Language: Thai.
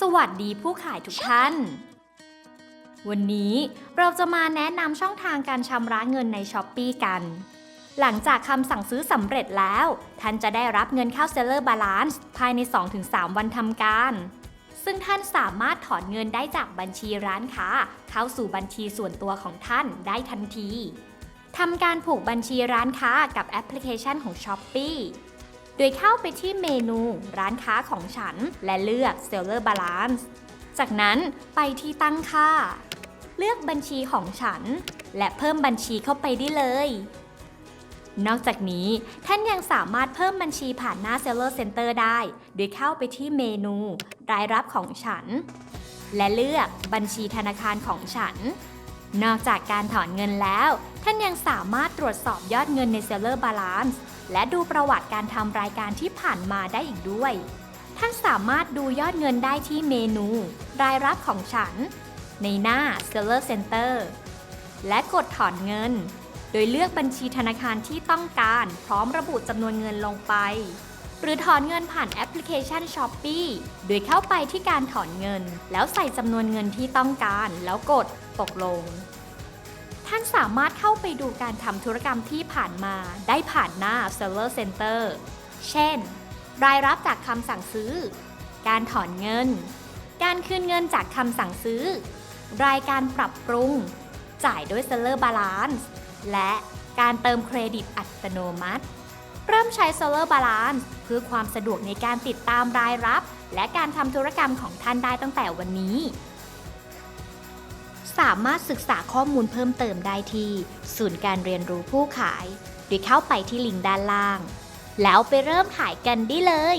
สวัสดีผู้ขายทุกท่าน วันนี้เราจะมาแนะนำช่องทางการชำระเงินใน s h อ p e e กัน หลังจากคำสั่งซื้อสำเร็จแล้ว ท่านจะได้รับเงินเข้า Seller Balance ภายใน 2-3 วันทำการ ซึ่งท่านสามารถถอนเงินได้จากบัญชีร้านค้า เข้าสู่บัญชีส่วนตัวของท่านได้ทันทีทำการผูกบัญชีร้านค้ากับแอปพลิเคชันของ s h อ p e e โดยเข้าไปที่เมนูร้านค้าของฉัน และเลือก Seller Balance จากนั้นไปที่ตั้งค่า เลือกบัญชีของฉัน และเพิ่มบัญชีเข้าไปได้เลย นอกจากนี้ท่านยังสามารถเพิ่มบัญชีผ่านหน้า Seller Center ได้ โดยเข้าไปที่เมนู รายรับของฉัน และเลือกบัญชีธนาคารของฉัน นอกจากการถอนเงินแล้ว ท่านยังสามารถตรวจสอบยอดเงินใน Seller Balance และดูประวัติการทำรายการที่ผ่านมาได้อีกด้วย ท่านสามารถดูยอดเงินได้ที่เมนู รายรับของฉัน ในหน้า Seller Center และกดถอนเงิน โดยเลือกบัญชีธนาคารที่ต้องการ พร้อมระบุจำนวนเงินลงไป หรือถอนเงินผ่านแอปพลิเคชัน s h o p e e โดยเข้าไปที่การถอนเงิน แล้วใส่จำนวนเงินที่ต้องการ แล้วกด ตกลง ท่านสามารถเข้าไปดูการทำธุรกรรมที่ผ่านมาได้ผ่านหน้า Seller Center เช่น รายรับจากคำสั่งซื้อ การถอนเงิน การคืนเงินจากคำสั่งซื้อ รายการปรับปรุง จ่ายด้วย Seller Balance และการเติมเครดิตอัตโนมัติ เริ่มใช้ Seller Balance เพื่อความสะดวกในการติดตามรายรับ และการทำธุรกรรมของท่านได้ตั้งแต่วันนี้ สามารถศึกษาข้อมูลเพิ่มเติมได้ที่ ศูนย์การเรียนรู้ผู้ขายหรือเข้าไปที่ลิงก์ด้านล่าง แล้วไปเริ่มขายกันได้เลย